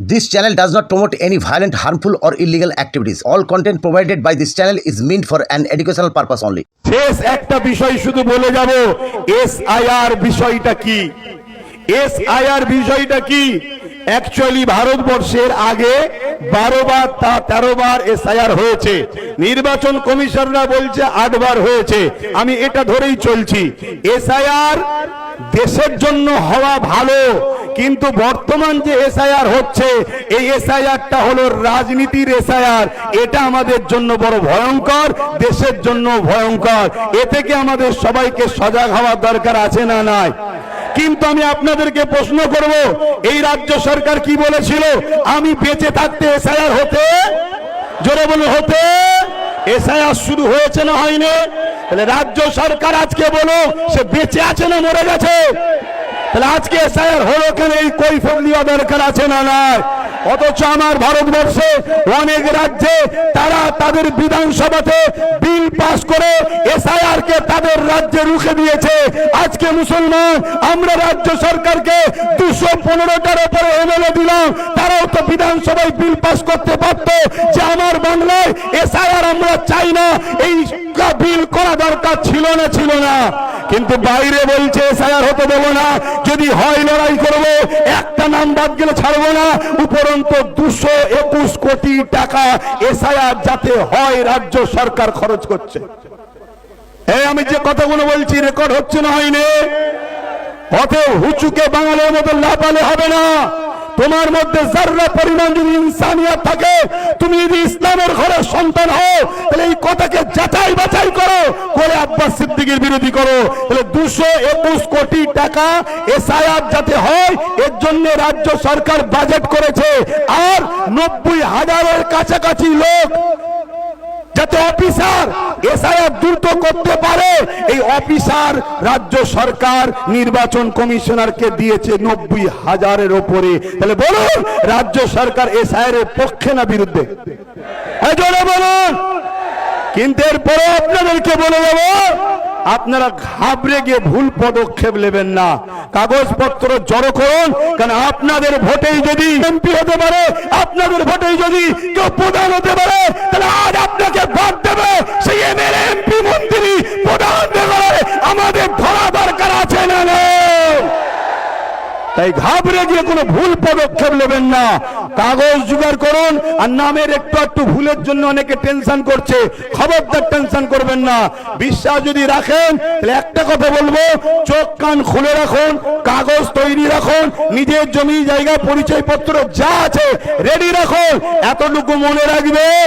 This channel does not promote any violent, harmful, or illegal activities. All content provided by this channel is meant for an educational purpose only. শেষ একটা বিষয় শুধু বলে যাব S IR বিষয়টা কি S IR বিষয়টা কি অ্যাকচুয়ালি ভারতবর্ষের আগে বারো বার তা তেরো বার এস আইআর হয়েছে নির্বাচন কমিশনরা বলছে আট বার হয়েছে আমি এটা ধরেই চলছি এস আইআর দেশের জন্য হওয়া ভালো কিন্তু বর্তমান যে এসআইআর হচ্ছে, এই এসআইআরটা হলো রাজনীতির এসআইআর এটা আমাদের জন্য বড় ভয়ঙ্কর, দেশের জন্য ভয়ঙ্কর। এ থেকে আমাদের সবাইকে সজাগ হওয়ার দরকার আছে না নাই? কিন্তু আমি আপনাদেরকে প্রশ্ন করব, এই রাজ্য সরকার কি বলেছিল? আমি বেঁচে থাকতে এসআইআর হতে? জোরে বলে হতে? এসআইআর শুরু হয়েছে না হয়নি? তাহলে রাজ্য সরকার আজকে বলো সে বেঁচে আছে না মরে গেছে? তাহলে আজকে এসআইআর হলো কেন? এই কৈফত দরকার আছে না নাই? অথচ আমার ভারতবর্ষে অনেক রাজ্যে তারা তাদের বিধানসভাতে বিল পাস করে এসআইআর কে তাদের রাজ্যে রুখে দিয়েছে। আজকে মুসলমান, আমরা রাজ্য সরকারকে দুশো পনেরোটার উপরে এমএলএ দিলাম। তারাও তো বিধানসভায় বিল পাস করতে পারত যে আমার বাংলায় এসআইআর আমরা চাই না। বিল করা দরকার ছিল না ছিল না। কিন্তু বাইরে বলছে এসআইআর হতে দেবো না। যদি হয় লড়াই করব, একটা নাম বাদ গেলে ছাড়বো না। উপরন্ত দুশো একুশ কোটি টাকা এসআইআর যাতে হয়, রাজ্য সরকার খরচ করছে। এই আমি যে কথাগুলো বলছি রেকর্ড হচ্ছে না হয়নি। অতএব হুচুকে বাঙালির মতো লাপালে হবে না। তোমার মধ্যে যার্রা পরিমাণ যদি ইনসানিয়াত থাকে, তুমি যদি ইসলামের ঘরের সন্তান হও, তাহলে এই কথাকে যাচাই বাছাই আব্বাস বিরোধী করো, তাহলে দুশো একুশ কোটি টাকা এসআইআর যাতে হয়, এর জন্য রাজ্য সরকার বাজেট করেছে। আর নব্বই হাজারের কাছাকাছি লোক যাতে অফিসার এসআইআর দ্রুত করতে পারে, এই অফিসার রাজ্য সরকার নির্বাচন কমিশনারকে দিয়েছে নব্বই হাজারের ওপরে। তাহলে বলুন, রাজ্য সরকার এসআইআর এর পক্ষে না বিরুদ্ধে? বলুন। কিন্তু এরপরে আপনাদেরকে বলে দেবো আপনারা ঘাবড়ে গিয়ে ভুল পদক্ষেপ নেবেন না। কাগজপত্র জড়ো করুন, কারণ আপনাদের ভোটেই যদি এমপি হতে পারে, আপনাদের ভোটেই যদি কেউ প্রধান হতে পারে, তাহলে আজ আপনাকে ভোট দেবে। সেই এমএলএ এমপি মন্ত্রী প্রধান হতে পারে আমাদের ধরা দরকার আছে না নেই তাই ঘাবড়ে গিয়ে কোনো ভুল পদক্ষেপ নেবেন না। কাগজ জোগাড় করুন, আর নামের একটু একটু ভুলের জন্য অনেকে টেনশন করছে। খবরদার টেনশন করবেন না। বিশ্বাস যদি রাখেন, তাহলে একটা কথা বলব, চোখ কান খুলে রাখুন, কাগজ তৈরি রাখুন, নিজের জমি, জায়গা, পরিচয়পত্র যা আছে রেডি রাখুন। এতটুকু মনে রাখবেন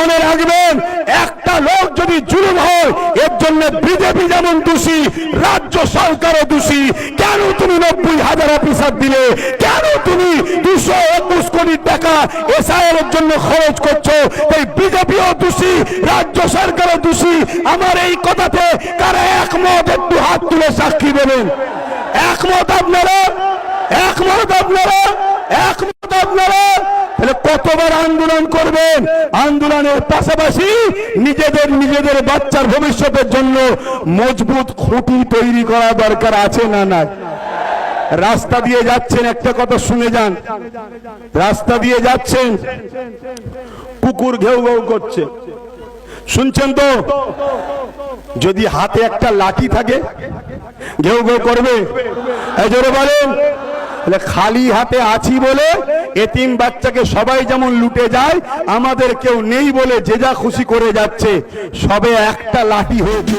মনে রাখবেন, একটা লোক যদি জুলুম হয়, এর জন্য বিজেপি যেমন দোষী, রাজ্য সরকারও দোষী। কেন তুমি নব্বই হাজার অফিসার দিলে? কেন তুমি দুশো একুশ কোটি টাকা এসআইএর এর জন্য খরচ করছ? এই বিজেপিও দোষী, রাজ্য সরকারও দোষী। আমার এই কথাতে কারা একমত? একটু হাত তুলে সাক্ষী দেবেন। একমত আপনারা? একমত আপনারা একমত আপনারা তাহলে কতবার আন্দোলন করবেন। আন্দোলনের পাশাপাশি নিজেদের নিজেদের বাচ্চার ভবিষ্যতের জন্য মজবুত খুঁটি তৈরি করা দরকার আছে না না রাস্তা দিয়ে যাচ্ছেন, একটা কথা শুনে যান। রাস্তা দিয়ে যাচ্ছেন, কুকুর ঘেউ ঘেউ করছে। শুনছেন তো? যদি হাতে একটা লাঠি থাকে, ঘেউ ঘেউ করবে। জোরে বলেন। খালি হাতে আছি বলে এতিম বাচ্চাকে সবাই যেমন লুটে যায়, আমাদের কেউ নেই বলে যে যা খুশি করে যাচ্ছে, সবে একটা লাঠি হয়েছে।